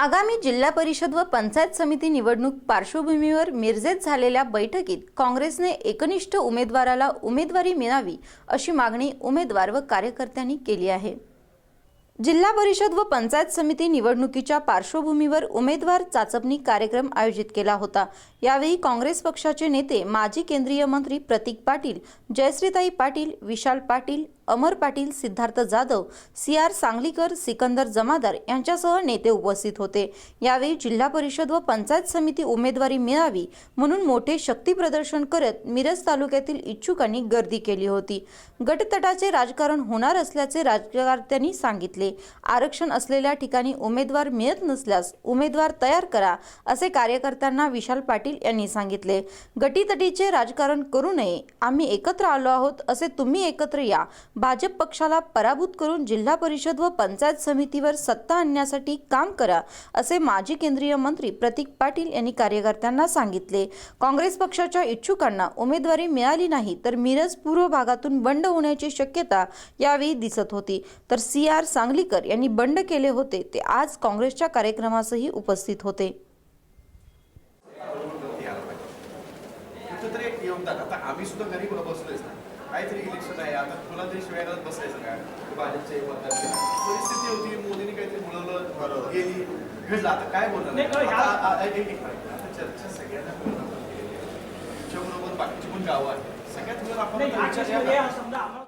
आगामी जिल्हा परिषद व पंचायत समिती निवडणूक पार्श्वभूमीवर मिरजेत झालेल्या बैठकीत काँग्रेसने एकनिष्ठ उमेदवाराला उमेदवारी मिळावी अशी मागणी उमेदवार व कार्यकर्त्यांनी केली आहे. जिल्हा परिषद व पंचायत समिती निवडणुकीच्या पार्श्वभूमीवर उमेदवार चाचपणी कार्यक्रम आयोजित केला होता. यावेळी काँग्रेस पक्षाचे नेते माजी केंद्रीय मंत्री प्रतीक पाटील जयश्रीताई पाटील विशाल पाटील अमर पाटील सिद्धार्थ जाधव सी आर सांगलीकर सिकंदर जमादार यांच्यासह नेते उपस्थित होते. यावेळी जिल्हा परिषद व पंचायत समिती उमेदवारी मिळावी म्हणून मोठे शक्ती प्रदर्शन करत मिरज तालुक्यातील इच्छुकांनी गर्दी केली होती. गटतटाचे राजकारण होणार असल्याचे राज्यकर्त्यांनी सांगितले. आरक्षण असलेल्या ठिकाणी उमेदवार मिळत नसल्यास उमेदवार तयार करा असे कार्यकर्त्यांना विशाल पाटील यांनी सांगितले. गटीतटीचे राजकारण करू नये आम्ही एकत्र आलो आहोत असे तुम्ही एकत्र या भाजप पक्षाला पराभूत करून जिल्हा परिषद व पंचायत समितीवर सत्ता आणण्यासाठी काम करा असे माजी केंद्रीय मंत्री प्रतीक पाटील यांनी कार्यकर्त्यांना सांगितले. काँग्रेस पक्षाच्या इच्छुकांना उमेदवारी मिळाली नाही तर मिरज पूर्व भागातून बंड होण्याची शक्यता यावेळी दिसत होती. तर सी आर सांगलीकर यांनी बंड केले होते ते आज काँग्रेसच्या कार्यक्रमासही उपस्थित होते. आता आम्ही सुद्धा घरी कुठं ना. काहीतरी इलेक्शन आहे. आता तुला तरी शिवाय करत बसायचं का की भाजपचं. परिस्थिती होती. मोदींनी काहीतरी बोलवलं. गेली. घडलं. आता काय बोलणार? चर्चा सगळ्यांना आहे. तुमच्याबरोबर बाकीची पण गावं आहेत. सगळ्यात आपण